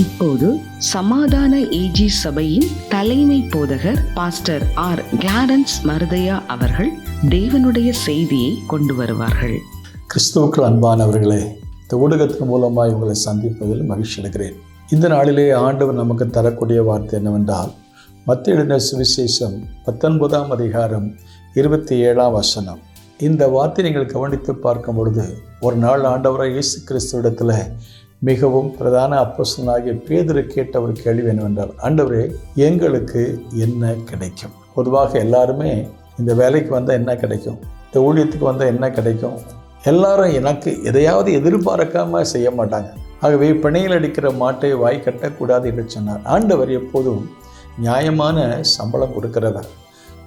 இப்போது சமாதான ஏஜி சபையின் தலைமை போதகர் பாஸ்டர் ஆர். கிளாரன்ஸ் மருதையா அவர்கள் தேவனுடைய செய்தியை கொண்டு வருவார்கள். கிறிஸ்துவுக்கு அன்பானவர்களே இந்த ஊடகத்தின் மூலமாக உங்களை சந்திப்பதில் மகிழ்ச்சி அடைகிறேன். இந்த நாளிலே ஆண்டவர் நமக்கு தரக்கூடிய வார்த்தை என்னவென்றால் மத்திய எழுதின சுவிசேஷம் பத்தொன்பதாம் அதிகாரம் இருபத்தி ஏழாம் வசனம். இந்த வார்த்தை நீங்கள் கவனித்து பார்க்கும் பொழுது ஒரு நாள் ஆண்டவராக இயேசு கிறிஸ்துவிடத்தில் மிகவும் பிரதான அப்போசனாகிய பேதரு கேட்ட ஒரு கேள்வி என்னவென்றால் ஆண்டவரே எங்களுக்கு என்ன கிடைக்கும்? பொதுவாக எல்லாருமே இந்த வேலைக்கு வந்தால் என்ன கிடைக்கும்? இந்த ஊழியத்துக்கு வந்தால் என்ன கிடைக்கும்? எல்லாரும் எனக்கு எதையாவது எதிர்பார்க்காம செய்ய மாட்டாங்க. ஆகவே பிணையில் அடிக்கிற மாட்டை வாய் கட்டக்கூடாது என்று சொன்னார். ஆண்டவர் எப்போதும் நியாயமான சம்பளம் கொடுக்கிறவர்.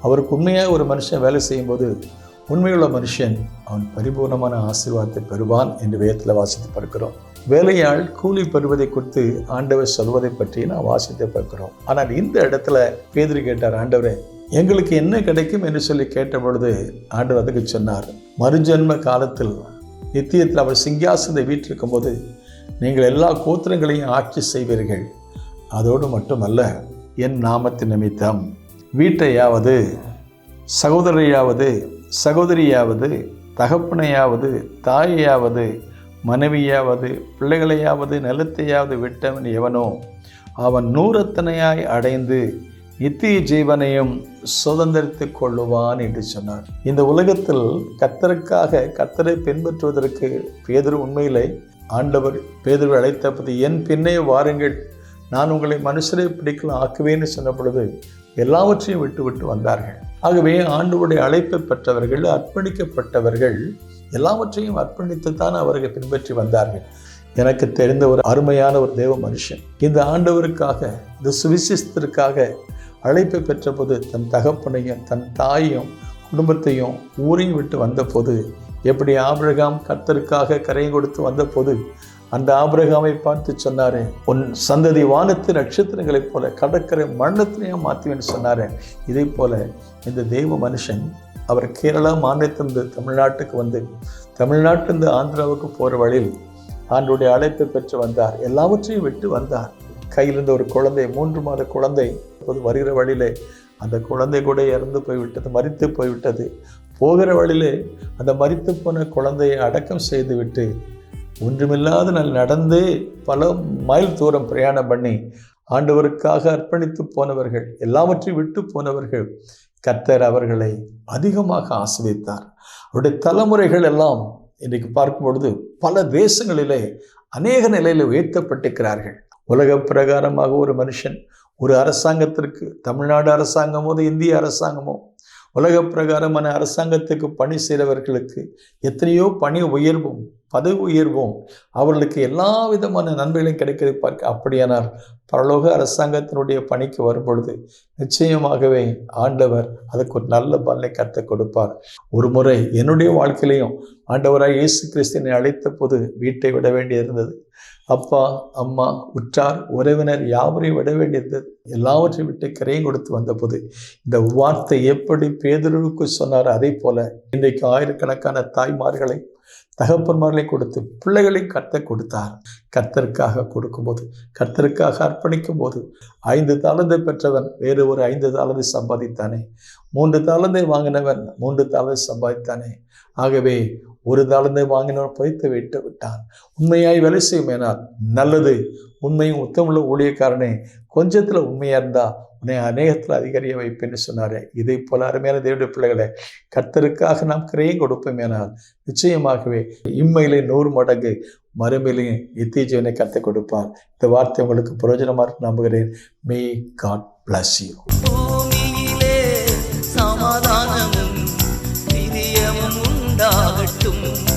அவருக்கு உண்மையாக ஒரு மனுஷன் வேலை செய்யும்போது உண்மையுள்ள மனுஷன் அவன் பரிபூர்ணமான ஆசீர்வாதத்தை பெறுவான் என்று வேதத்தில் வாசித்து பார்க்கிறோம். வேலையாள் கூலி பெறுவதை குறித்து ஆண்டவர் சொல்வதை பற்றி நான் வாசித்து பார்க்கிறோம். ஆனால் இந்த இடத்துல பேதிரி கேட்டார் ஆண்டவரே எங்களுக்கு என்ன கிடைக்கும்? என்று சொல்லி கேட்ட பொழுது ஆண்டவர் அதுக்கு சொன்னார் மறுஜன்ம காலத்தில் நித்தியத்தில் அவர் சிங்காசனத்தை வீட்டிருக்கும் போது நீங்கள் எல்லா கோத்திரங்களையும் ஆட்சி செய்வீர்கள். அதோடு மட்டுமல்ல என் நாமத்தின் நிமித்தம் வீட்டையாவது சகோதரையாவது சகோதரியாவது தகப்பனையாவது தாயையாவது மனைவியாவது பிள்ளைகளையாவது நிலத்தையாவது விட்டவன் எவனோ அவன் நூறத்தனையாய் அடைந்து நித்திய ஜீவனையும் சுதந்திரித்து கொள்ளுவான் என்று சொன்னார். இந்த உலகத்தில் கத்தருக்காக கத்தரை பின்பற்றுவதற்கு பேதர் உண்மையிலே ஆண்டவர் பேதர் அழைத்தபோது என் பின்னே வாருங்கள் நான் உங்களை மனுஷரை பிடிக்கலாம் ஆக்குவேன்னு சொன்ன பொழுது எல்லாவற்றையும் விட்டுவிட்டு வந்தார்கள். ஆகவே ஆண்டவருடைய அழைப்பை பெற்றவர்கள் அர்ப்பணிக்கப்பட்டவர்கள் எல்லாவற்றையும் அர்ப்பணித்துத்தான் அவர்கள் பின்பற்றி வந்தார்கள். எனக்கு தெரிந்த ஒரு அருமையான ஒரு தேவ மனுஷன். இந்த ஆண்டவருக்காக இந்த சுவிசேஷத்திற்காக அழைப்பை பெற்றபோது தன் தகப்பனையும் தன் தாயையும் குடும்பத்தையும் ஊரையும் விட்டு வந்தபோது எப்படி ஆபிரகாம் கர்த்தருக்காக கரையை கொடுத்து வந்தபோது அந்த ஆபிரகாமை பார்த்து சொன்னாரே உன் சந்ததி வானத்து நட்சத்திரங்களைப் போல கடற்கரை மரணத்தினையும் மாற்றுவேன்னு சொன்னாரே. இதே போல இந்த தெய்வ மனுஷன் அவர் கேரளா மாநிலத்திலிருந்து தமிழ்நாட்டுக்கு வந்து தமிழ்நாட்டிலிருந்து ஆந்திராவுக்கு போகிற வழியில் ஆண்டுடைய அழைப்பை பெற்று வந்தார். எல்லாவற்றையும் விட்டு வந்தார். கையிலிருந்து ஒரு குழந்தை மூன்று மாத குழந்தை இப்போது வருகிற வழியிலே அந்த குழந்தை கூட இறந்து போய்விட்டது மறித்து போய்விட்டது. போகிற வழியிலே அந்த மறித்து போன குழந்தையை அடக்கம் செய்துவிட்டு ஒன்றுமில்லாத நான் நடந்தே பல மைல் தூரம் பிரயாணம் பண்ணி ஆண்டவருக்காக அர்ப்பணித்து போனவர்கள் எல்லாவற்றையும் விட்டு போனவர்கள் கர்த்தர் அவர்களை அதிகமாக ஆசிரியத்தார் அவருடைய தலைமுறைகள் எல்லாம் இன்றைக்கு பார்க்கும் பொழுது பல தேசங்களிலே அநேக நிலையில் உயர்த்தப்பட்டிருக்கிறார்கள். உலக பிரகாரமாக ஒரு மனுஷன் ஒரு அரசாங்கத்திற்கு தமிழ்நாடு அரசாங்கமோ இந்திய அரசாங்கமோ உலக பிரகாரமான அரசாங்கத்துக்கு பணி செய்கிறவர்களுக்கு எத்தனையோ பணி உயர்வும் பதவி உயர்வும் அவர்களுக்கு எல்லா விதமான நன்மைகளையும் கிடைக்கிறது பார்க்க அப்படியானால் பரலோக அரசாங்கத்தினுடைய பணிக்கு வரும்பொழுது நிச்சயமாகவே ஆண்டவர் அதுக்கு ஒரு நல்ல பலனை கற்றுக் கொடுப்பார். ஒரு முறை என்னுடைய வாழ்க்கையிலையும் ஆண்டவராக இயேசு கிறிஸ்தினை அழைத்த போது வீட்டை விட வேண்டியிருந்தது. அப்பா அம்மா உற்றார் உறவினர் யாவரையும் விட வேண்டியிருந்தது. எல்லாவற்றையும் விட்டு கரையும் கொடுத்து வந்தபோது இந்த வார்த்தை எப்படி பேதருக்கு சொன்னார் அதே போல இன்றைக்கு ஆயிரக்கணக்கான தாய்மார்களை தகப்பன்மார்களை கொடுத்து பிள்ளைகளை கத்த கொடுத்தார். கர்த்தருக்காக கொடுக்கும்போது கர்த்தருக்காக அர்ப்பணிக்கும் போது ஐந்து தாளந்தை பெற்றவன் வேறு ஒரு ஐந்து தாளந்தை சம்பாதித்தானே? மூன்று தாளந்தை வாங்கினவன் மூன்று தாளந்தை சம்பாதித்தானே? ஆகவே ஒரு தாளந்தை வாங்கினவன் புதைத்து விட்டு விட்டான். உண்மையாய் வேலை செய்யுமேனால் நல்லது. உண்மையும் உத்தமுள்ள ஊழியக்காரனே கொஞ்சத்தில் உண்மையாக இருந்தால் உன்னை அநேகத்தில் அதிகரிய வைப்பேன்னு சொன்னாரே. இதை போல அருமையான தேவடைய பிள்ளைகளை கர்த்தருக்காக நாம் கிரையும் கொடுப்போமேனால் நிச்சயமாகவே இம்மையிலே நூறு மடங்கு மறுமையிலையும் நித்திய ஜீவனை கற்றுக் கொடுப்பார். இந்த வார்த்தை உங்களுக்கு பிரயோஜனமாக இருக்கு நம்புகிறேன். மே காட் பிளஸ் யூ சமாதானமும் நிதியமும் உண்டாகட்டும்.